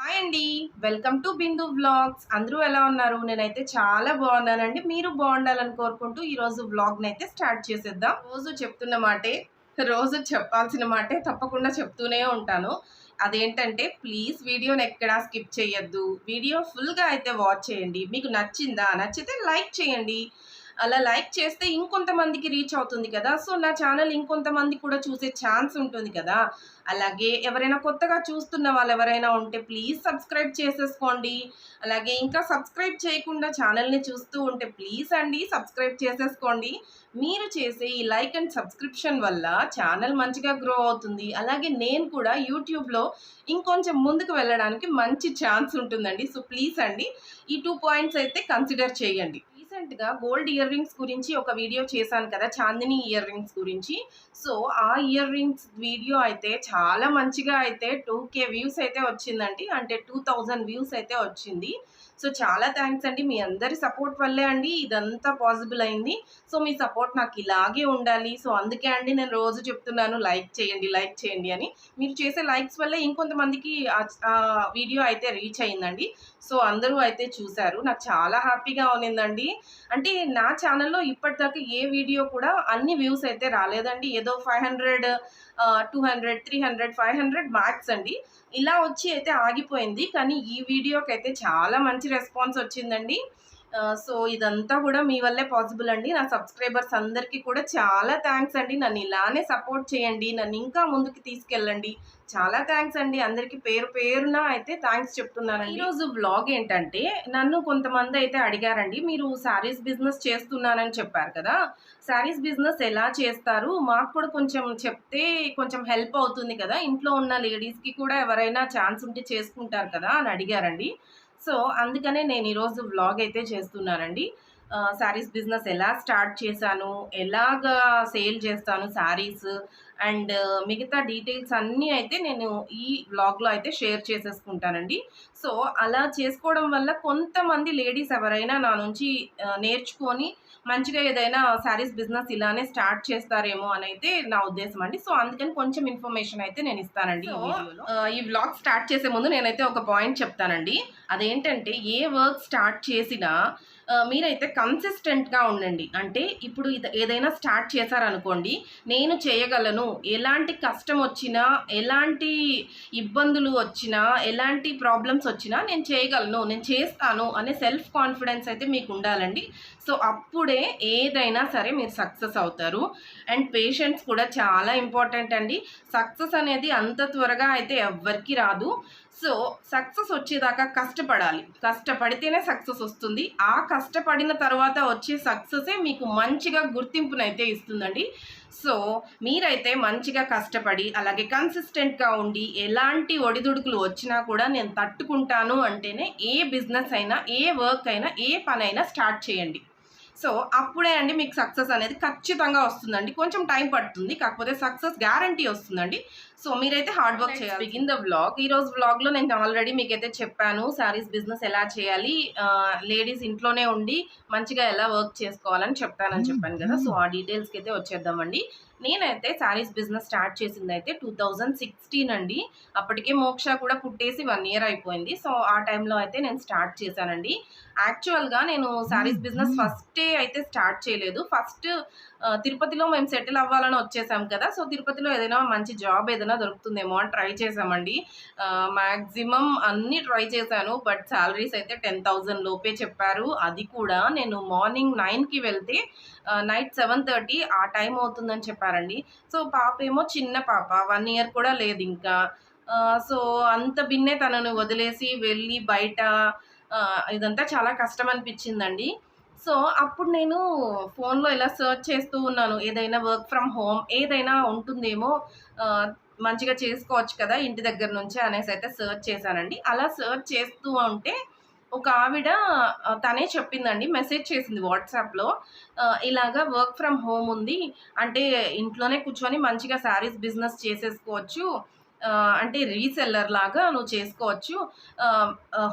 Hi అండి. Welcome to Bindu vlogs. అందరూ ఎలా ఉన్నారు? నేనైతే చాలా బాగున్నానండి. మీరు బాగుండాలని కోరుకుంటూ ఈరోజు వ్లాగ్ని అయితే స్టార్ట్ చేసేద్దాం. రోజు చెప్తున్న మాటే రోజు చెప్పాల్సిన మాటే తప్పకుండా చెప్తూనే ఉంటాను. అదేంటంటే ప్లీజ్ వీడియోని ఎక్కడా స్కిప్ చేయొద్దు. వీడియో ఫుల్గా అయితే వాచ్ చేయండి. మీకు నచ్చిందా? నచ్చితే లైక్ చేయండి. అలా లైక్ చేస్తే ఇంకొంతమందికి రీచ్ అవుతుంది కదా. సో నా ఛానల్ ఇంకొంతమంది కూడా చూసే ఛాన్స్ ఉంటుంది కదా. అలాగే ఎవరైనా కొత్తగా చూస్తున్న వాళ్ళు ఎవరైనా ఉంటే ప్లీజ్ సబ్స్క్రైబ్ చేసేసుకోండి. అలాగే ఇంకా సబ్స్క్రైబ్ చేయకుండా ఛానల్ని చూస్తూ ఉంటే ప్లీజ్ అండి సబ్స్క్రైబ్ చేసేసుకోండి. మీరు చేసే ఈ లైక్ అండ్ సబ్స్క్రిప్షన్ వల్ల ఛానల్ మంచిగా గ్రో అవుతుంది. అలాగే నేను కూడా యూట్యూబ్లో ఇంకొంచెం ముందుకు వెళ్ళడానికి మంచి ఛాన్స్ ఉంటుందండి. సో ప్లీజ్ అండి ఈ టూ పాయింట్స్ అయితే కన్సిడర్ చేయండి. రీసెంట్గా గోల్డ్ ఇయర్ రింగ్స్ గురించి ఒక వీడియో చేశాను కదా చాందిని ఇయర్ రింగ్స్ గురించి. సో ఆ ఇయర్ రింగ్స్ వీడియో అయితే చాలా మంచిగా అయితే టూ కే వ్యూస్ అయితే వచ్చిందండి. అంటే టూ థౌజండ్ వ్యూస్ అయితే వచ్చింది. సో చాలా థ్యాంక్స్ అండి. మీ అందరి సపోర్ట్ వల్లే అండి ఇదంతా పాసిబుల్ అయింది. సో మీ సపోర్ట్ నాకు ఇలాగే ఉండాలి. సో అందుకే అండి నేను రోజు చెప్తున్నాను లైక్ చేయండి లైక్ చేయండి అని. మీరు చేసే లైక్స్ వల్లే ఇంకొంతమందికి వీడియో అయితే రీచ్ అయిందండి. సో అందరూ అయితే చూశారు. నాకు చాలా హ్యాపీగా ఉన్నిందండి. అంటే నా ఛానల్లో ఇప్పటిదాకా ఏ వీడియో కూడా అన్ని వ్యూస్ అయితే రాలేదండి. ఏదో five hundred two hundred three hundred five hundred max అండి. ఇలా వచ్చి అయితే ఆగిపోయింది. కానీ ఈ వీడియోకి అయితే చాలా మంచి రెస్పాన్స్ వచ్చిందండి. సో ఇదంతా కూడా మీ వల్లే పాసిబుల్ అండి. నా సబ్స్క్రైబర్స్ అందరికీ కూడా చాలా థ్యాంక్స్ అండి. నన్ను ఇలానే సపోర్ట్ చేయండి. నన్ను ఇంకా ముందుకు తీసుకెళ్ళండి. చాలా థ్యాంక్స్ అండి. అందరికీ పేరు పేరున అయితే థ్యాంక్స్ చెప్తున్నాను ఈరోజు వ్లాగ్ ఏంటంటే నన్ను కొంతమంది అయితే అడిగారండి. మీరు శారీస్ బిజినెస్ చేస్తున్నానని చెప్పారు కదా. శారీస్ బిజినెస్ ఎలా చేస్తారు? మాకు కూడా కొంచెం చెప్తే కొంచెం హెల్ప్ అవుతుంది కదా. ఇంట్లో ఉన్న లేడీస్కి కూడా ఎవరైనా ఛాన్స్ ఉంటే చేసుకుంటారు కదా అని అడిగారండి. సో అందుకనే నేను ఈరోజు వ్లాగ్ అయితే చేస్తున్నానండి. శారీస్ బిజినెస్ ఎలా స్టార్ట్ చేశాను ఎలాగా సేల్ చేస్తాను శారీస్ అండ్ మిగతా డీటెయిల్స్ అన్నీ అయితే నేను ఈ వ్లాగ్లో అయితే షేర్ చేసేసుకుంటానండి. సో అలా చేసుకోవడం వల్ల కొంతమంది లేడీస్ ఎవరైనా నా నుంచి నేర్చుకొని మంచిగా ఏదైనా శారీస్ బిజినెస్ ఇలానే స్టార్ట్ చేస్తారేమో అని అయితే నా ఉద్దేశం అండి. సో అందుకని కొంచెం ఇన్ఫర్మేషన్ అయితే నేను ఇస్తానండి ఈ వ్లాగ్ స్టార్ట్ చేసే ముందు నేనైతే ఒక పాయింట్ చెప్తానండి. అదేంటంటే ఏ వర్క్ స్టార్ట్ చేసినా మీరైతే కన్సిస్టెంట్గా ఉండండి. అంటే ఇప్పుడు ఏదైనా స్టార్ట్ చేశారనుకోండి నేను చేయగలను. ఎలాంటి కష్టం వచ్చినా ఎలాంటి ఇబ్బందులు వచ్చినా ఎలాంటి ప్రాబ్లమ్స్ వచ్చినా నేను చేయగలను నేను చేస్తాను అనే సెల్ఫ్ కాన్ఫిడెన్స్ అయితే మీకు ఉండాలండి. సో అప్పుడే ఏదైనా సరే మీరు సక్సెస్ అవుతారు. అండ్ పేషెంట్స్ కూడా చాలా ఇంపార్టెంట్ అండి. సక్సెస్ అనేది అంత త్వరగా అయితే ఎవ్వరికి రాదు. సో సక్సెస్ వచ్చేదాకా కష్టపడాలి. కష్టపడితేనే సక్సెస్ వస్తుంది. ఆ కష్టపడిన తర్వాత వచ్చే సక్సెసే మీకు మంచిగా గుర్తింపునైతే ఇస్తుందండి. సో మీరైతే మంచిగా కష్టపడి అలాగే కన్సిస్టెంట్గా ఉండి ఎలాంటి ఒడిదుడుకులు వచ్చినా కూడా నేను తట్టుకుంటాను అంటేనే ఏ బిజినెస్ అయినా ఏ వర్క్ అయినా ఏ పనైనా స్టార్ట్ చేయండి. సో అప్పుడే అండి మీకు సక్సెస్ అనేది ఖచ్చితంగా వస్తుందండి. కొంచెం టైం పడుతుంది. కాకపోతే సక్సెస్ గ్యారంటీ వస్తుందండి. సో మీరైతే హార్డ్ వర్క్ చేయాలి. బిగిన్ ద వ్లాగ్ ఈ రోజు వ్లాగ్లో నేను ఆల్రెడీ మీకైతే చెప్పాను శారీస్ బిజినెస్ ఎలా చేయాలి లేడీస్ ఇంట్లోనే ఉండి మంచిగా ఎలా వర్క్ చేసుకోవాలని చెప్తానని చెప్పాను కదా. సో ఆ డీటెయిల్స్కి అయితే వచ్చేద్దామండి. నేనైతే శారీస్ బిజినెస్ స్టార్ట్ చేసింది అయితే టూ థౌజండ్ సిక్స్టీన్ అండి. అప్పటికే మోక్ష కూడా పుట్టేసి వన్ ఇయర్ అయిపోయింది. సో ఆ టైంలో అయితే నేను స్టార్ట్ చేశానండి. యాక్చువల్గా నేను శారీస్ బిజినెస్ ఫస్టే అయితే స్టార్ట్ చేయలేదు. ఫస్ట్ తిరుపతిలో మేము సెటిల్ అవ్వాలని వచ్చేసాం కదా. సో తిరుపతిలో ఏదైనా మంచి జాబ్ ఏదైనా దొరుకుతుందేమో అని ట్రై చేసామండి. మ్యాక్సిమం అన్నీ ట్రై చేశాను. బట్ శాలరీస్ అయితే టెన్ థౌజండ్ లోపే చెప్పారు. అది కూడా నేను మార్నింగ్ నైన్కి వెళ్తే నైట్ సెవెన్ థర్టీ ఆ టైం అవుతుందని చెప్పారండి. సో పాప ఏమో చిన్న పాప. వన్ ఇయర్ కూడా లేదు ఇంకా. సో అంత బిన్నే తనను వదిలేసి వెళ్ళి బయట ఇదంతా చాలా కష్టం అనిపించిందండి. సో అప్పుడు నేను ఫోన్లో ఇలా సర్చ్ చేస్తూ ఉన్నాను. ఏదైనా వర్క్ ఫ్రమ్ హోమ్ ఏదైనా ఉంటుందేమో మంచిగా చేసుకోవచ్చు కదా ఇంటి దగ్గర నుంచి అనేసి అయితే సర్చ్ చేశానండి. అలా సర్చ్ చేస్తూ ఉంటే ఒక ఆవిడ తనే చెప్పిందండి. మెసేజ్ చేసింది వాట్సాప్లో ఇలాగా వర్క్ ఫ్రమ్ హోమ్ ఉంది. అంటే ఇంట్లోనే కూర్చొని మంచిగా శారీస్ బిజినెస్ చేసేసుకోవచ్చు. అంటే రీసెల్లర్ లాగా నువ్వు చేసుకోవచ్చు.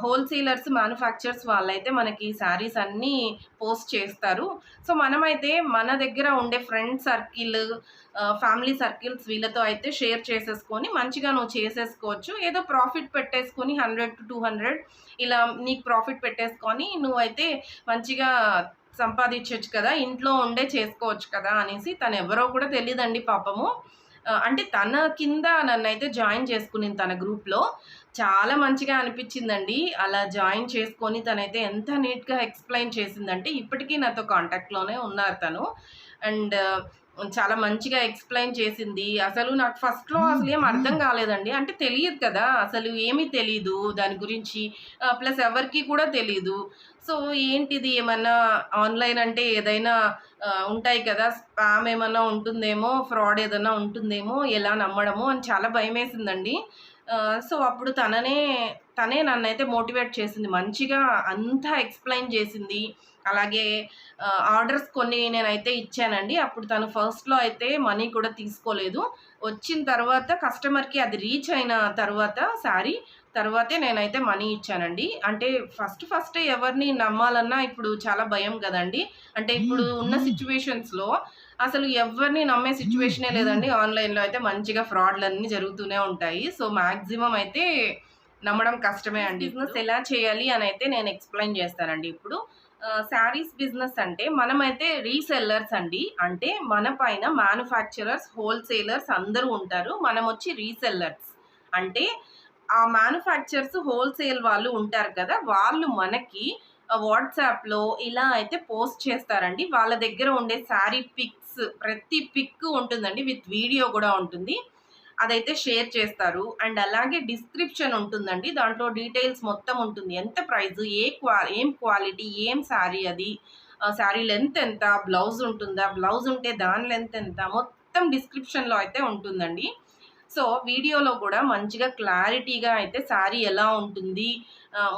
హోల్‌సేలర్స్, మ్యానుఫ్యాక్చర్స్ వాళ్ళైతే మనకి శారీస్ అన్నీ పోస్ట్ చేస్తారు. సో, మనమైతే మన దగ్గర ఉండే ఫ్రెండ్ సర్కిల్, ఫ్యామిలీ సర్కిల్స్ వీళ్ళతో అయితే షేర్ చేసేసుకొని మంచిగా నువ్వు చేసేసుకోవచ్చు. ఏదో ప్రాఫిట్ పెట్టేసుకొని 100-200 ఇలా నీకు ప్రాఫిట్ పెట్టేసుకొని నువ్వైతే మంచిగా సంపాదించొచ్చు కదా! ఇంట్లో ఉండే చేసుకోవచ్చు కదా! అనేసి తనెవరో కూడా తెలియదండి పాపము. అంటే తన కింద నన్నైతే జాయిన్ చేసుకునింది తన గ్రూప్‌లో. చాలా మంచిగా అనిపించిందండి అలా జాయిన్ చేసుకొని తనైతే ఎంత నీట్‌గా ఎక్స్‌ప్లెయిన్ చేసిందంటే ఇప్పటికీ నాతో కాంటాక్ట్‌లోనే ఉన్నారు తను. అండ్ చాలా మంచిగా ఎక్స్‌ప్లెయిన్ చేసింది. అసలు నాకు ఫస్ట్‌లో అసలేం అర్థం కాలేదండి. అంటే తెలియదు కదా! అసలు ఏమీ తెలీదు దాని గురించి. ప్లస్ ఎవరికి కూడా తెలీదు. సో, ఏంటిది ఏమన్నా ఆన్‌లైన్ అంటే ఏదైనా ఉంటాయి కదా! స్పామ్ ఏమన్నా ఉంటుందేమో, ఫ్రాడ్ ఏదైనా ఉంటుందేమో, ఎలా నమ్మడము అని చాలా భయమేసిందండి. వేసిందండి సో, అప్పుడు తననే తనే నన్నైతే మోటివేట్ చేసింది. మంచిగా అంతా ఎక్స్‌ప్లెయిన్ చేసింది. అలాగే ఆర్డర్స్ కొన్ని నేనైతే ఇచ్చానండి. అప్పుడు తను ఫస్ట్‌లో అయితే మనీ కూడా తీసుకోలేదు. వచ్చిన తర్వాత కస్టమర్‌కి అది రీచ్ అయిన తర్వాత శారీ, తర్వాతే నేనైతే మనీ ఇచ్చానండి. అంటే ఫస్ట్ ఫస్టే ఎవరిని నమ్మాలన్నా ఇప్పుడు చాలా భయం గదండీ! అంటే ఇప్పుడు ఉన్న సిట్యుయేషన్స్‌లో అసలు ఎవ్వరిని నమ్మే సిట్యుయేషనే లేదండి. ఆన్‌లైన్‌లో అయితే మంచిగా ఫ్రాడ్‌లన్నీ జరుగుతూనే ఉంటాయి. సో, మాక్సిమం అయితే నమ్మడం కష్టమే అండి. బిజినెస్ ఎలా చేయాలి అనైతే నేను ఎక్స్‌ప్లెయిన్ చేస్తానండి ఇప్పుడు. శారీస్ బిజినెస్ అంటే మనమైతే రీసెల్లర్స్ అండి. అంటే మన పైన మ్యానుఫ్యాక్చరర్స్, హోల్‌సేలర్స్ అందరూ ఉంటారు. మనం వచ్చి రీసెల్లర్స్. అంటే ఆ మ్యానుఫ్యాక్చర్స్ హోల్‌సేల్ వాళ్ళు ఉంటారు కదా! వాళ్ళు మనకి వాట్సాప్‌లో ఇలా అయితే పోస్ట్ చేస్తారండి. వాళ్ళ దగ్గర ఉండే శారీ పిక్స్ ప్రతి పిక్ ఉంటుందండి. విత్ వీడియో కూడా ఉంటుంది. అదైతే షేర్ చేస్తారు. అండ్ అలాగే డిస్క్రిప్షన్ ఉంటుందండి. దాంట్లో డీటెయిల్స్ మొత్తం ఉంటుంది. ఎంత ప్రైస్, ఏ క్వా ఏం క్వాలిటీ, ఏం శారీ అది, శారీ లెంత్ ఎంత, బ్లౌజ్ ఉంటుందా, బ్లౌజ్ ఉంటే దాని లెంత్ ఎంత, మొత్తం డిస్క్రిప్షన్‌లో అయితే ఉంటుందండి. సో, వీడియోలో కూడా మంచిగా క్లారిటీగా అయితే శారీ ఎలా ఉంటుంది,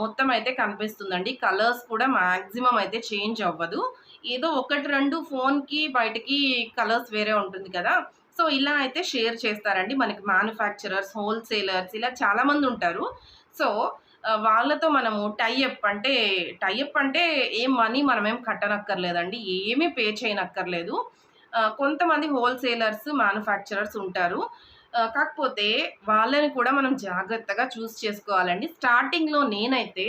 మొత్తం అయితే కనిపిస్తుందండి. కలర్స్ కూడా మాక్సిమం అయితే చేంజ్ అవ్వదు. ఏదో 1, 2 ఫోన్‌కి బయటకి కలర్స్ వేరే ఉంటుంది కదా! సో, ఇలా అయితే షేర్ చేస్తారండి. మనకి మ్యానుఫ్యాక్చరర్స్, హోల్‌సేలర్స్ ఇలా చాలామంది ఉంటారు. సో, వాళ్ళతో మనము టైఅప్ అంటే టైఅప్ అంటే ఏం మనీ మనమేం కట్టనక్కర్లేదండి. ఏమీ పే చేయనక్కర్లేదు. కొంతమంది హోల్‌సేలర్స్, మ్యానుఫ్యాక్చరర్స్ ఉంటారు. కాకపోతే వాళ్ళని కూడా మనం జాగ్రత్తగా చూస్ చేసుకోవాలండి. స్టార్టింగ్‌లో నేనైతే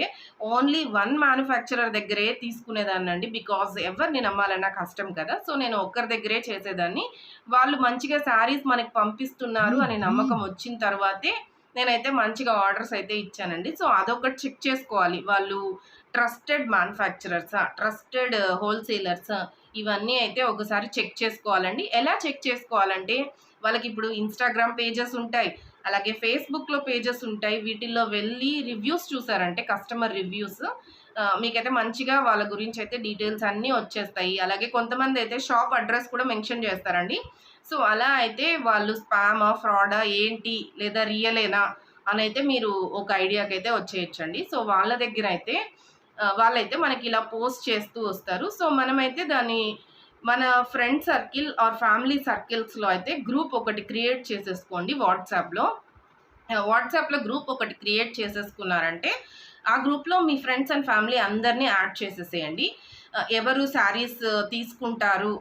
ఓన్లీ 1 మ్యానుఫ్యాక్చరర్ దగ్గరే తీసుకునేదాన్నండి. బికాజ్ ఎవరిని నమ్మాలన్నా కష్టం కదా! సో, నేను ఒక్కరి దగ్గరే చేసేదాన్ని. వాళ్ళు మంచిగా శారీస్ మనకి పంపిస్తున్నారు అనే నమ్మకం వచ్చిన తర్వాతే నేనైతే మంచిగా ఆర్డర్స్ అయితే ఇచ్చానండి. సో, అదొకటి చెక్ చేసుకోవాలి. వాళ్ళు ట్రస్టెడ్ మ్యానుఫ్యాక్చరర్సా, ట్రస్టెడ్ హోల్‌సేలర్సా ఇవన్నీ అయితే ఒకసారి చెక్ చేసుకోవాలండి. ఎలా చెక్ చేసుకోవాలంటే వాళ్ళకి ఇప్పుడు ఇన్‌స్టాగ్రామ్ పేజెస్ ఉంటాయి. అలాగే ఫేస్‌బుక్‌లో పేజెస్ ఉంటాయి. వీటిల్లో వెళ్ళి రివ్యూస్ చూసారంటే కస్టమర్ రివ్యూస్ మీకైతే మంచిగా వాళ్ళ గురించి అయితే డీటెయిల్స్ అన్నీ వచ్చేస్తాయి. అలాగే కొంతమంది అయితే షాప్ అడ్రస్ కూడా మెన్షన్ చేస్తారండి. సో, అలా అయితే వాళ్ళు స్పామా, ఫ్రాడా ఏంటి లేదా రియలేనా అయితే మీరు ఒక ఐడియాకైతే వచ్చేయొచ్చండి. సో, వాళ్ళ దగ్గర అయితే వాళ్ళైతే మనకి ఇలా పోస్ట్ చేస్తూ వస్తారు. సో, మనమైతే దాన్ని మన ఫ్రెండ్ సర్కిల్ ఆర్ ఫ్యామిలీ సర్కిల్స్‌లో అయితే గ్రూప్ ఒకటి క్రియేట్ చేసేసుకోండి వాట్సాప్‌లో. వాట్సాప్‌లో గ్రూప్ ఒకటి క్రియేట్ చేసేసుకున్నారంటే ఆ గ్రూప్‌లో మీ ఫ్రెండ్స్ అండ్ ఫ్యామిలీ అందరిని యాడ్ చేసేసేయండి. ఎవరు శారీస్ తీసుకుంటారు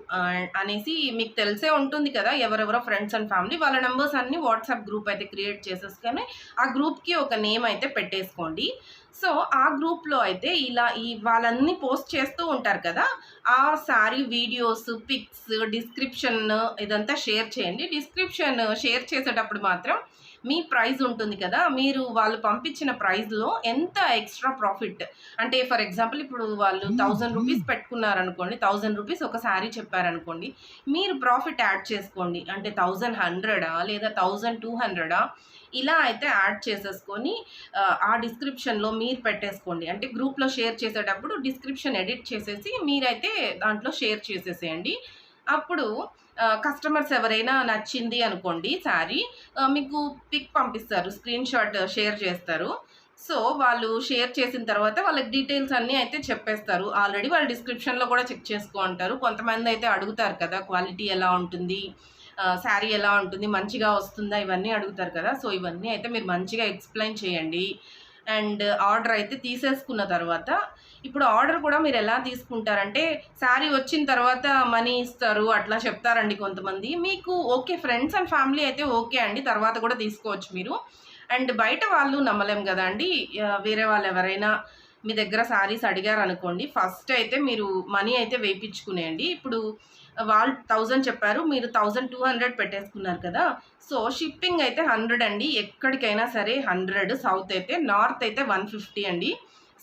అనేసి మీకు తెలిసే ఉంటుంది కదా! ఎవరెవరో ఫ్రెండ్స్ అండ్ ఫ్యామిలీ వాళ్ళ నెంబర్స్ అన్నీ వాట్సాప్ గ్రూప్ అయితే క్రియేట్ చేసేసుకొని ఆ గ్రూప్‌కి ఒక నేమ్ అయితే పెట్టేసుకోండి. సో, ఆ గ్రూప్‌లో అయితే ఇలా ఈ వాళ్ళన్నీ పోస్ట్ చేస్తూ ఉంటారు కదా! ఆ శారీ వీడియోస్, పిక్స్, డిస్క్రిప్షన్ ఇదంతా షేర్ చేయండి. డిస్క్రిప్షన్ షేర్ చేసేటప్పుడు మాత్రం మీ ప్రైస్ ఉంటుంది కదా! మీరు వాళ్ళు పంపించిన ప్రైస్‌లో ఎంత ఎక్స్‌ట్రా ప్రాఫిట్ అంటే ఫర్ ఎగ్జాంపుల్ ఇప్పుడు వాళ్ళు రూ. 1000 రూపీస్ పెట్టుకున్నారనుకోండి. 1000 రూపీస్ ఒక శారీ చెప్పారనుకోండి. మీరు ప్రాఫిట్ యాడ్ చేసుకోండి. అంటే 1100 లేదా 1200 ఇలా అయితే యాడ్ చేసేసుకొని ఆ డిస్క్రిప్షన్‌లో మీరు పెట్టేసుకోండి. అంటే గ్రూప్‌లో షేర్ చేసేటప్పుడు డిస్క్రిప్షన్ ఎడిట్ చేసేసి మీరైతే దాంట్లో షేర్ చేసేసేయండి. అప్పుడు కస్టమర్స్ ఎవరైనా నచ్చింది అనుకోండి శారీ మీకు పిక్ పంపిస్తారు. స్క్రీన్ షాట్ షేర్ చేస్తారు. సో, వాళ్ళు షేర్ చేసిన తర్వాత వాళ్ళకి డీటెయిల్స్ అన్నీ అయితే చెప్పేస్తారు. ఆల్రెడీ వాళ్ళు డిస్క్రిప్షన్‌లో కూడా చెక్ చేసుకో అంటారు. అయితే అడుగుతారు కదా! క్వాలిటీ ఎలా ఉంటుంది? శారీ ఎలా ఉంటుంది మంచిగా వస్తుందా ఇవన్నీ అడుగుతారు కదా సో ఇవన్నీ అయితే మీరు మంచిగా ఎక్స్ప్లెయిన్ చేయండి అండ్ ఆర్డర్ అయితే తీసేసుకున్న తర్వాత ఇప్పుడు ఆర్డర్ కూడా మీరు ఎలా తీసుకుంటారంటే శారీ వచ్చిన తర్వాత మనీ ఇస్తారు అట్లా చెప్తారండి కొంతమంది. మీకు ఓకే ఫ్రెండ్స్ అండ్ ఫ్యామిలీ అయితే ఓకే అండి తర్వాత కూడా తీసుకోవచ్చు మీరు. అండ్ బయట వాళ్ళు నమ్మలేం కదా అండి వేరే వాళ్ళు ఎవరైనా మీ దగ్గర శారీస్ అడిగారు అనుకోండి ఫస్ట్ అయితే మీరు మనీ అయితే వేయించుకునేయండి. ఇప్పుడు వాళ్ళు థౌజండ్ చెప్పారు మీరు థౌజండ్ టూ హండ్రెడ్ పెట్టేసుకున్నారు కదా సో షిప్పింగ్ అయితే హండ్రెడ్ అండి ఎక్కడికైనా సరే హండ్రెడ్ సౌత్ అయితే నార్త్ అయితే వన్ ఫిఫ్టీ అండి.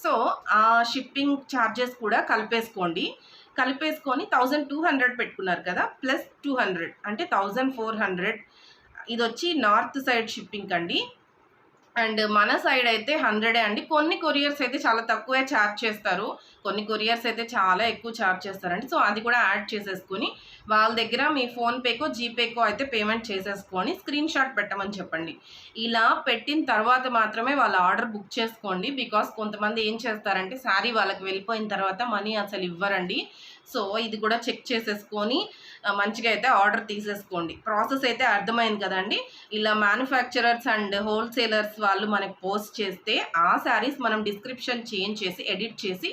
సో ఆ షిప్పింగ్ ఛార్జెస్ కూడా కలిపేసుకోండి. కలిపేసుకొని థౌజండ్ టూ హండ్రెడ్ పెట్టుకున్నారు కదా ప్లస్ టూ హండ్రెడ్ అంటే థౌజండ్ ఫోర్ హండ్రెడ్ ఇది వచ్చి నార్త్ సైడ్ షిప్పింగ్ అండి అండ్ మన సైడ్ అయితే హండ్రెడే అండి. కొన్ని కొరియర్స్ అయితే చాలా తక్కువే ఛార్జ్ చేస్తారు. కొన్ని కొరియర్స్ అయితే చాలా ఎక్కువ ఛార్జ్ చేస్తారండి. సో అది కూడా యాడ్ చేసేసుకొని వాళ్ళ దగ్గర మీ ఫోన్పేకో జీపేకో అయితే పేమెంట్ చేసేసుకొని స్క్రీన్ షాట్ పెట్టమని చెప్పండి. ఇలా పెట్టిన తర్వాత మాత్రమే వాళ్ళ ఆర్డర్ బుక్ చేసుకోండి. బికాస్ కొంతమంది ఏం చేస్తారంటే శారీ వాళ్ళకి వెళ్ళిపోయిన తర్వాత మనీ అసలు ఇవ్వరండి. సో ఇది కూడా చెక్ చేసేసుకొని మంచిగా అయితే ఆర్డర్ తీసేసుకోండి. ప్రాసెస్ అయితే అర్థమైంది కదండి. ఇలా మ్యానుఫ్యాక్చరర్స్ అండ్ హోల్సేలర్స్ వాళ్ళు మనకి పోస్ట్ చేస్తే ఆ శారీస్ మనం డిస్క్రిప్షన్ చేంజ్ చేసి ఎడిట్ చేసి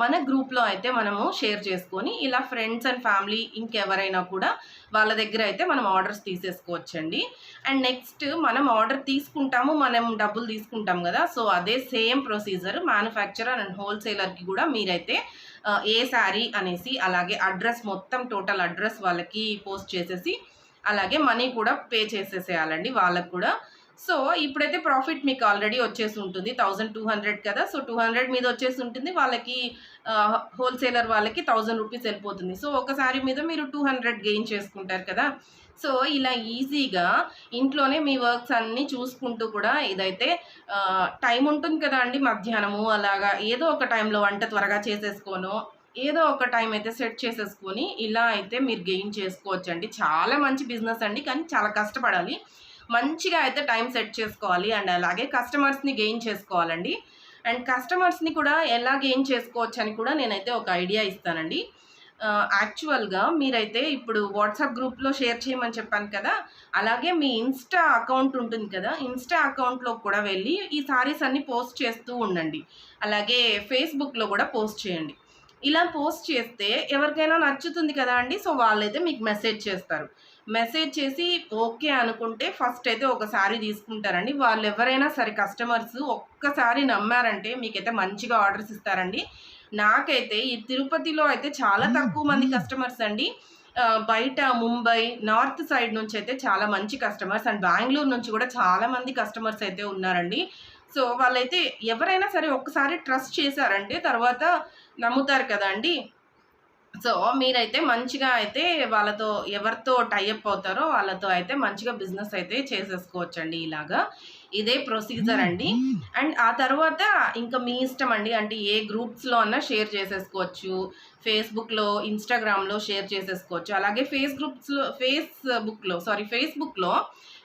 మన గ్రూప్లో అయితే మనము షేర్ చేసుకొని ఇలా ఫ్రెండ్స్ అండ్ ఫ్యామిలీ ఇంకెవరైనా కూడా వాళ్ళ దగ్గర అయితే మనం ఆర్డర్స్ తీసేసుకోవచ్చండి. అండ్ నెక్స్ట్ మనం ఆర్డర్ తీసుకుంటాము మనం డబ్బులు తీసుకుంటాం కదా. సో అదే సేమ్ ప్రొసీజర్ మ్యానుఫ్యాక్చరర్ అండ్ హోల్సేలర్కి కూడా మీరైతే ఏ శారీ అనేసి అలాగే అడ్రస్ మొత్తం టోటల్ అడ్రస్ వాళ్ళకి పోస్ట్ చేసేసి అలాగే మనీ కూడా పే చేసేసేయాలండి వాళ్ళకు కూడా. సో ఇప్పుడైతే ప్రాఫిట్ మీకు ఆల్రెడీ వచ్చేసి ఉంటుంది. థౌజండ్ టూ హండ్రెడ్ కదా. సో టూ హండ్రెడ్ మీద వచ్చేసి ఉంటుంది. వాళ్ళకి హోల్సేలర్ వాళ్ళకి థౌజండ్ రూపీస్ వెళ్ళిపోతుంది. సో ఒకసారి మీద మీరు టూ హండ్రెడ్ గెయిన్ చేసుకుంటారు కదా. సో ఇలా ఈజీగా ఇంట్లోనే మీ వర్క్స్ అన్నీ చూసుకుంటూ కూడా ఇదైతే టైం ఉంటుంది కదా అండి మధ్యాహ్నము అలాగా ఏదో ఒక టైంలో వంట త్వరగా చేసేసుకోను ఏదో ఒక టైం అయితే సెట్ చేసేసుకొని ఇలా అయితే మీరు గెయిన్ చేసుకోవచ్చు అండి చాలా మంచి బిజినెస్ అండి కానీ చాలా కష్టపడాలి. మంచిగా అయితే టైం సెట్ చేసుకోవాలి అండ్ అలాగే కస్టమర్స్ని గెయిన్ చేసుకోవాలండి. అండ్ కస్టమర్స్ని కూడా ఎలా గెయిన్ చేసుకోవచ్చు అని కూడా నేనైతే ఒక ఐడియా ఇస్తానండి. యాక్చువల్గా మీరైతే ఇప్పుడు వాట్సాప్ గ్రూప్లో షేర్ చేయమని చెప్పాను కదా అలాగే మీ ఇన్స్టా అకౌంట్ ఉంటుంది కదా ఇన్స్టా అకౌంట్లో కూడా వెళ్ళి ఈ సారీస్ అన్ని పోస్ట్ చేస్తూ ఉండండి. అలాగే ఫేస్బుక్లో కూడా పోస్ట్ చేయండి. ఇలా పోస్ట్ చేస్తే ఎవరికైనా నచ్చుతుంది కదా అండి సో వాళ్ళైతే మీకు మెసేజ్ చేస్తారు. మెసేజ్ చేసి ఓకే అనుకుంటే ఫస్ట్ అయితే ఒక సారీ తీసుకుంటారండి. వాళ్ళు ఎవరైనా సరే కస్టమర్స్ ఒక్కసారి నమ్మారంటే మీకైతే మంచిగా ఆర్డర్స్ ఇస్తారండి. నాకైతే ఈ తిరుపతిలో అయితే చాలా తక్కువ మంది కస్టమర్స్ అండి. బయట ముంబై నార్త్ సైడ్ నుంచి అయితే చాలా మంచి కస్టమర్స్ అండ్ బెంగళూరు నుంచి కూడా చాలా మంది కస్టమర్స్ అయితే ఉన్నారండి. సో వాళ్ళైతే ఎవరైనా సరే ఒక్కసారి ట్రస్ట్ చేశారంటే తర్వాత నమ్ముతారు కదా అండి. సో మీరైతే మంచిగా అయితే వాళ్ళతో ఎవరితో టైఅప్ అవుతారో వాళ్ళతో అయితే మంచిగా బిజినెస్ అయితే చేసేసుకోవచ్చండి ఇలాగా. ఇదే ప్రొసీజర్ అండి. అండ్ ఆ తర్వాత ఇంకా మీ ఇష్టం అండి. అంటే ఏ గ్రూప్స్లో అన్నా షేర్ చేసేసుకోవచ్చు. ఫేస్బుక్లో ఇన్స్టాగ్రామ్లో షేర్ చేసేసుకోవచ్చు. అలాగే ఫేస్ గ్రూప్స్లో ఫేస్బుక్లో సారీ ఫేస్బుక్లో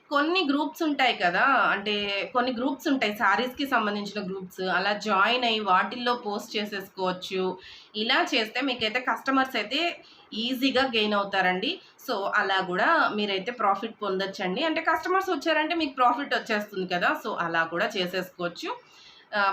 కొన్ని గ్రూప్స్ ఉంటాయి కదా. అంటే కొన్ని గ్రూప్స్ ఉంటాయి. శారీస్కి సంబంధించిన గ్రూప్స్ అలా జాయిన్ అయ్యి వాటిల్లో పోస్ట్ చేసేసుకోవచ్చు. ఇలా చేస్తే మీకైతే కస్టమర్స్ అయితే ఈజీగా గెయిన్ అవుతారండి. సో అలా కూడా మీరైతే ప్రాఫిట్ పొందొచ్చండి. అంటే కస్టమర్స్ వచ్చారంటే మీకు ప్రాఫిట్ వచ్చేస్తుంది కదా సో అలా కూడా చేసేసుకోవచ్చు.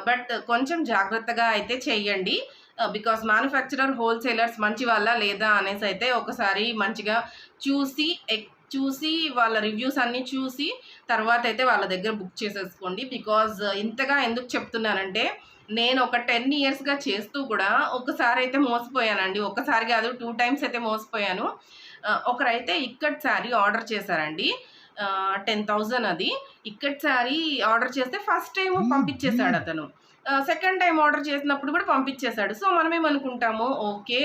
బట్ కొంచెం జాగ్రత్తగా అయితే చెయ్యండి బికాస్ మ్యానుఫ్యాక్చరర్ హోల్సేలర్స్ మంచి వాళ్ళ లేదా అనేసి అయితే ఒకసారి మంచిగా చూసి ఎక్- చూసి వాళ్ళ రివ్యూస్ అన్నీ చూసి తర్వాత అయితే వాళ్ళ దగ్గర బుక్ చేసేసుకోండి. బికాజ్ ఇంతగా ఎందుకు చెప్తున్నానంటే నేను ఒక టెన్ ఇయర్స్గా చేస్తూ కూడా ఒకసారి అయితే మోసపోయానండి. ఒకసారి కాదు టూ టైమ్స్ అయితే మోసపోయాను. ఒకరైతే ఇక్కట్ శారీ ఆర్డర్ చేశారండి. టెన్ థౌజండ్ అది. ఇక్కట్ శారీ ఆర్డర్ చేస్తే ఫస్ట్ టైం పంపించేశాడు అతను. సెకండ్ టైం ఆర్డర్ చేసినప్పుడు కూడా పంపించేశాడు. సో మనమేమనుకుంటాము ఓకే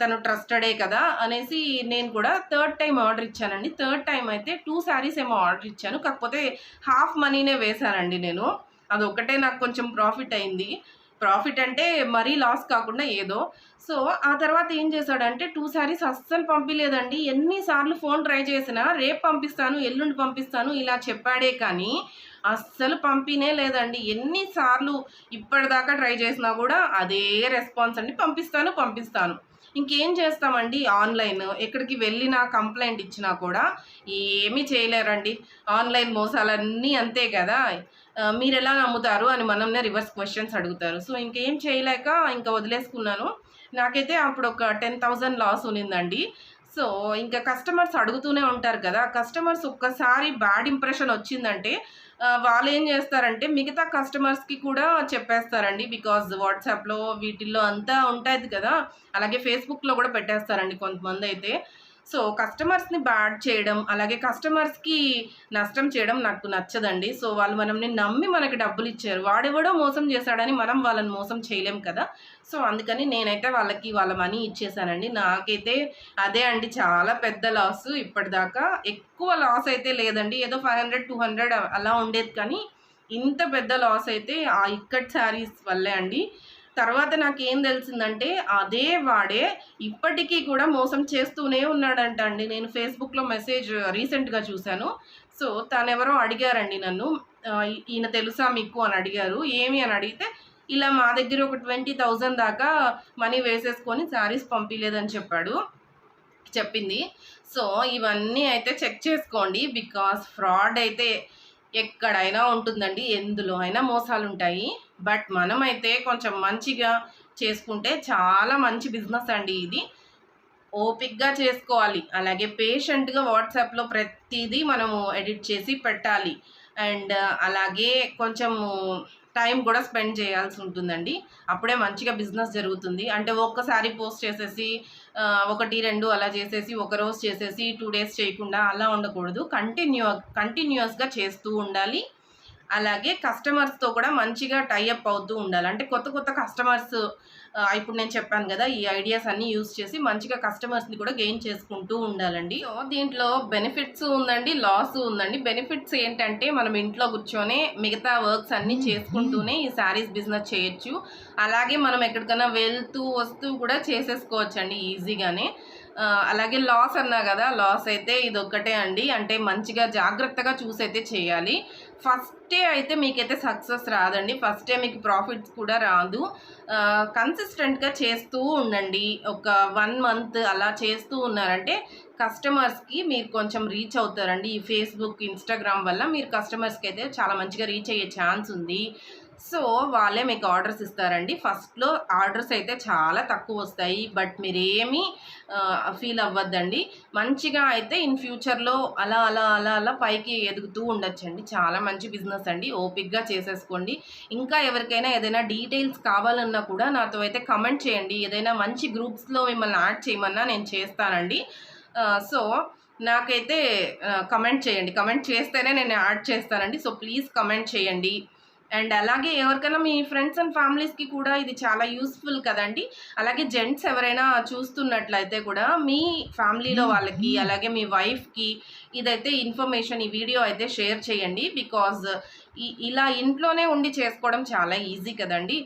తను ట్రస్టెడే కదా అనేసి నేను కూడా థర్డ్ టైం ఆర్డర్ ఇచ్చానండి. థర్డ్ టైం అయితే టూ శారీస్ ఏమో ఆర్డర్ ఇచ్చాను. కాకపోతే హాఫ్ మనీనే వేశానండి నేను. అది నాకు కొంచెం ప్రాఫిట్ అయింది. ప్రాఫిట్ అంటే మరీ లాస్ కాకుండా ఏదో. సో ఆ తర్వాత ఏం చేశాడంటే టూ శారీస్ అస్సలు పంపించలేదండి ఎన్నిసార్లు ఫోన్ ట్రై చేసినా రేపు పంపిస్తాను ఎల్లుండి పంపిస్తాను ఇలా చెప్పాడే కానీ అస్సలు పంపినే లేదండి. ఎన్నిసార్లు ఇప్పటిదాకా ట్రై చేసినా కూడా అదే రెస్పాన్స్ అండి. పంపిస్తాను పంపిస్తాను. ఇంకేం చేస్తామండి? ఆన్లైన్. ఎక్కడికి వెళ్ళినా కంప్లైంట్ ఇచ్చినా కూడా ఏమీ చేయలేరండి. ఆన్లైన్ మోసాలన్నీ అంతే కదా. మీరు ఎలా నమ్ముతారు అని మనమే రివర్స్ క్వశ్చన్స్ అడుగుతారు. సో ఇంకేం చేయలేక ఇంకా వదిలేసుకున్నాను. నాకైతే అప్పుడు ఒక టెన్ థౌజండ్ లాస్ ఉన్నిందండి. సో ఇంకా కస్టమర్స్ అడుగుతూనే ఉంటారు కదా. కస్టమర్స్ ఒక్కసారి బ్యాడ్ ఇంప్రెషన్ వచ్చిందంటే వాళ్ళు ఏం చేస్తారంటే మిగతా కస్టమర్స్కి కూడా చెప్పేస్తారండి. బికాజ్ వాట్సాప్లో వీటిల్లో అంతా ఉంటుంది కదా. అలాగే ఫేస్బుక్లో కూడా పెట్టేస్తారండి కొంతమంది అయితే సో కస్టమర్స్ని బ్యాడ్ చేయడం అలాగే కస్టమర్స్కి నష్టం చేయడం నాకు నచ్చదండి. సో వాళ్ళు మనల్ని నమ్మి మనకి డబ్బులు ఇచ్చారు. వాడెవడో మోసం చేశాడని మనం వాళ్ళని మోసం చేయలేం కదా. సో అందుకని నేనైతే వాళ్ళకి వాళ్ళ మనీ ఇచ్చేసానండి. నాకైతే అదే అండి చాలా పెద్ద లాస్ ఇప్పటిదాకా. ఎక్కువ లాస్ అయితే లేదండి. ఏదో ఫైవ్ హండ్రెడ్ టూ హండ్రెడ్ అలా ఉండేది కానీ ఇంత పెద్ద లాస్ అయితే ఆ ఇక్కట్ శారీస్ వల్లే అండి. తర్వాత నాకు ఏం తెలిసిందంటే అదే వాడే ఇప్పటికీ కూడా మోసం చేస్తూనే ఉన్నాడంట అండి నేను ఫేస్బుక్లో మెసేజ్ రీసెంట్గా చూశాను. సో తనెవరో అడిగారండి నన్ను. ఈయన తెలుసా మీకు అని అడిగారు. ఏమి అని అడిగితే ఇలా మా దగ్గర ఒక ట్వంటీ థౌజండ్ దాకా మనీ వేసేసుకొని శారీస్ పంపించలేదని చెప్పాడు. చెప్పింది. సో ఇవన్నీ అయితే చెక్ చేసుకోండి. బికాస్ ఫ్రాడ్ అయితే ఎక్కడైనా ఉంటుందండి. ఎందులో అయినా మోసాలు ఉంటాయి బట్ మనమైతే కొంచెం మంచిగా చేసుకుంటే చాలా మంచి బిజినెస్ అండి ఇది. ఓపిక్గా చేసుకోవాలి. అలాగే పేషెంట్గా వాట్సాప్లో ప్రతిదీ మనము ఎడిట్ చేసి పెట్టాలి. అండ్ అలాగే కొంచెము టైం కూడా స్పెండ్ చేయాల్సి ఉంటుందండి. అప్పుడే మంచిగా బిజినెస్ జరుగుతుంది. అంటే ఒక్కసారి పోస్ట్ చేసేసి ఒకటి రెండు అలా చేసేసి ఒక రోజు చేసేసి టూ డేస్ చేయకుండా అలా ఉండకూడదు. కంటిన్యూ కంటిన్యూస్గా చేస్తూ ఉండాలి. అలాగే కస్టమర్స్తో కూడా మంచిగా టైఅప్ అవుతూ ఉండాలి. అంటే కొత్త కొత్త కస్టమర్స్ ఇప్పుడు నేను చెప్పాను కదా ఈ ఐడియాస్ అన్ని యూస్ చేసి మంచిగా కస్టమర్స్ని కూడా గెయిన్ చేసుకుంటూ ఉండాలండి. సో దీంట్లో బెనిఫిట్స్ ఉందండి లాస్ ఉందండి. బెనిఫిట్స్ ఏంటంటే మనం ఇంట్లో కూర్చొని మిగతా వర్క్స్ అన్ని చేసుకుంటూనే ఈ శారీస్ బిజినెస్ చేయొచ్చు. అలాగే మనం ఎక్కడికైనా వెళ్తూ వస్తూ కూడా చేసేసుకోవచ్చు అండి ఈజీగానే అలాగే లాస్ అన్నా కదా లాస్ అయితే ఇది ఒక్కటే అండి. అంటే మంచిగా జాగ్రత్తగా చూసి అయితే చేయాలి. ఫస్టే అయితే మీకైతే సక్సెస్ రాదండి. ఫస్టే మీకు ప్రాఫిట్స్ కూడా రాదు. కన్సిస్టెంట్గా చేస్తూ ఉండండి. ఒక వన్ మంత్ అలా చేస్తూ ఉన్నారంటే కస్టమర్స్కి మీరు కొంచెం రీచ్ అవుతారండి. ఈ ఫేస్బుక్ ఇన్స్టాగ్రామ్ వల్ల మీరు కస్టమర్స్కి అయితే చాలా మంచిగా రీచ్ అయ్యే ఛాన్స్ ఉంది. సో వాళ్ళే మీకు ఆర్డర్స్ ఇస్తారండి. ఫస్ట్లో ఆర్డర్స్ అయితే చాలా తక్కువ వస్తాయి. బట్ మీరేమీ ఫీల్ అవ్వద్దండి. మంచిగా అయితే ఇన్ ఫ్యూచర్లో అలా అలా అలా అలా పైకి ఎదుగుతూ ఉండొచ్చండి. చాలా మంచి బిజినెస్ అండి. ఓపిక్గా చేసేసుకోండి. ఇంకా ఎవరికైనా ఏదైనా డీటెయిల్స్ కావాలన్నా కూడా నాతో అయితే కమెంట్ చేయండి. ఏదైనా మంచి గ్రూప్స్లో మిమ్మల్ని యాడ్ చేయమన్నా నేను చేస్తానండి. సో నాకైతే కమెంట్ చేయండి. కమెంట్ చేస్తేనే నేను యాడ్ చేస్తానండి. సో ప్లీజ్ కమెంట్ చేయండి. అండ్ అలాగే ఎవరికైనా మీ ఫ్రెండ్స్ అండ్ ఫ్యామిలీస్కి కూడా ఇది చాలా యూస్ఫుల్ కదండి. అలాగే జెంట్స్ ఎవరైనా చూస్తున్నట్లయితే కూడా మీ ఫ్యామిలీలో వాళ్ళకి అలాగే మీ వైఫ్కి ఇదైతే ఇన్ఫర్మేషన్ ఈ వీడియో అయితే షేర్ చేయండి. బికాజ్ ఇలా ఇంట్లోనే ఉండి చేసుకోవడం చాలా ఈజీ కదండి.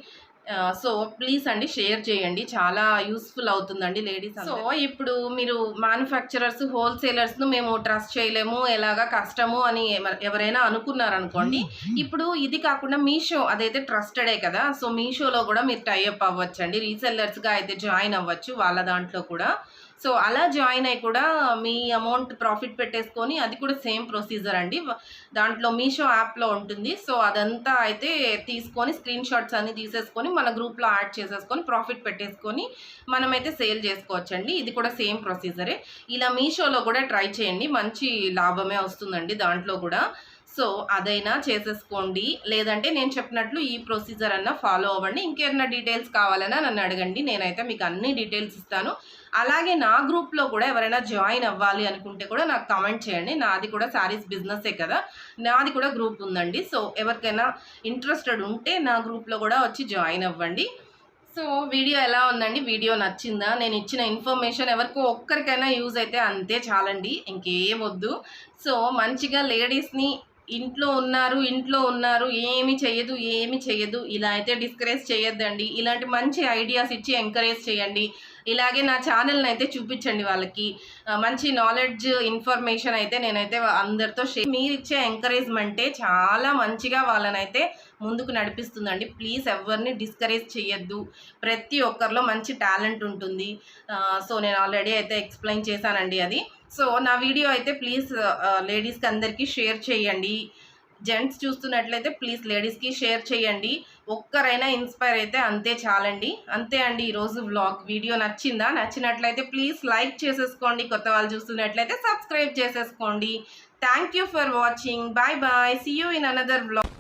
సో ప్లీజ్ అండి షేర్ చేయండి. చాలా యూస్ఫుల్ అవుతుందండి లేడీస్ సో ఇప్పుడు మీరు మ్యానుఫ్యాక్చరర్స్ హోల్సేలర్స్ను మేము ట్రస్ట్ చేయలేము ఎలాగా కష్టము అని ఎవ- ఎవరైనా అనుకున్నారనుకోండి. ఇప్పుడు ఇది కాకుండా మీషో అదైతే ట్రస్టెడే కదా సో మీషోలో కూడా మీరు టైఅప్ అవ్వచ్చు అండి రీసెల్లర్స్గా అయితే జాయిన్ అవ్వచ్చు వాళ్ళ దాంట్లో కూడా. సో అలా జాయిన్ అయి కూడా మీ అమౌంట్ ప్రాఫిట్ పెట్టేసుకొని అది కూడా సేమ్ ప్రొసీజర్ అండి. దాంట్లో మీషో యాప్లో ఉంటుంది. సో అదంతా అయితే తీసుకొని స్క్రీన్ షాట్స్ అన్ని తీసేసుకొని మన గ్రూప్లో యాడ్ చేసేసుకొని ప్రాఫిట్ పెట్టేసుకొని మనమైతే సేల్ చేసుకోవచ్చండి. ఇది కూడా సేమ్ ప్రొసీజరే. ఇలా మీషోలో కూడా ట్రై చేయండి. మంచి లాభమే వస్తుందండి దాంట్లో కూడా. సో అదైనా చేసేసుకోండి. లేదంటే నేను చెప్పినట్లు ఈ ప్రొసీజర్ అన్న ఫాలో అవ్వండి. ఇంకేమైనా డీటెయిల్స్ కావాలన్నా నన్ను అడగండి. నేనైతే మీకు అన్ని డీటెయిల్స్ ఇస్తాను. అలాగే నా గ్రూప్లో కూడా ఎవరైనా జాయిన్ అవ్వాలి అనుకుంటే కూడా నాకు కామెంట్ చేయండి. నాది కూడా శారీస్ బిజినెసే కదా. నాది కూడా గ్రూప్ ఉందండి. సో ఎవరికైనా ఇంట్రెస్టెడ్ ఉంటే నా గ్రూప్లో కూడా వచ్చి జాయిన్ అవ్వండి. సో వీడియో ఎలా ఉందండి? వీడియో నచ్చిందా? నేను ఇచ్చిన ఇన్ఫర్మేషన్ ఎవరికో ఒక్కరికైనా యూజ్ అయితే అంతే చాలండి. ఇంకేం వద్దు. సో మంచిగా లేడీస్ని ఇంట్లో ఉన్నారు ఇంట్లో ఉన్నారు ఏమి చేయదు ఏమి చేయదు ఇలా అయితే డిస్కరేజ్ చేయొద్దండి. ఇలాంటి మంచి ఐడియాస్ ఇచ్చి ఎంకరేజ్ చేయండి. ఇలాగే నా ఛానల్ని అయితే చూపించండి వాళ్ళకి. మంచి నాలెడ్జ్ ఇన్ఫర్మేషన్ అయితే నేనైతే అందరితో షేర్ మీరు ఇచ్చే ఎంకరేజ్మెంటే చాలా మంచిగా వాళ్ళనైతే ముందుకు నడిపిస్తుందండి. ప్లీజ్ ఎవరిని డిస్కరేజ్ చేయొద్దు ప్రతి ఒక్కరిలో మంచి టాలెంట్ ఉంటుంది. సో నేను ఆల్రెడీ అయితే ఎక్స్ప్లెయిన్ చేశానండి అది. సో నా వీడియో అయితే ప్లీజ్ లేడీస్కి అందరికీ షేర్ చేయండి. జెంట్స్ చూస్తున్నట్లయితే ప్లీజ్ లేడీస్కి షేర్ చేయండి. ఒక్కరైనా ఇన్స్పైర్ అయితే అంతే చాలండి. అంతే అండి ఈరోజు వ్లాగ్. వీడియో నచ్చిందా? నచ్చినట్లయితే ప్లీజ్ లైక్ చేసేసుకోండి. కొత్త వాళ్ళు చూస్తున్నట్లయితే సబ్స్క్రైబ్ చేసేసుకోండి. Thank you for watching. Bye bye. See you in another vlog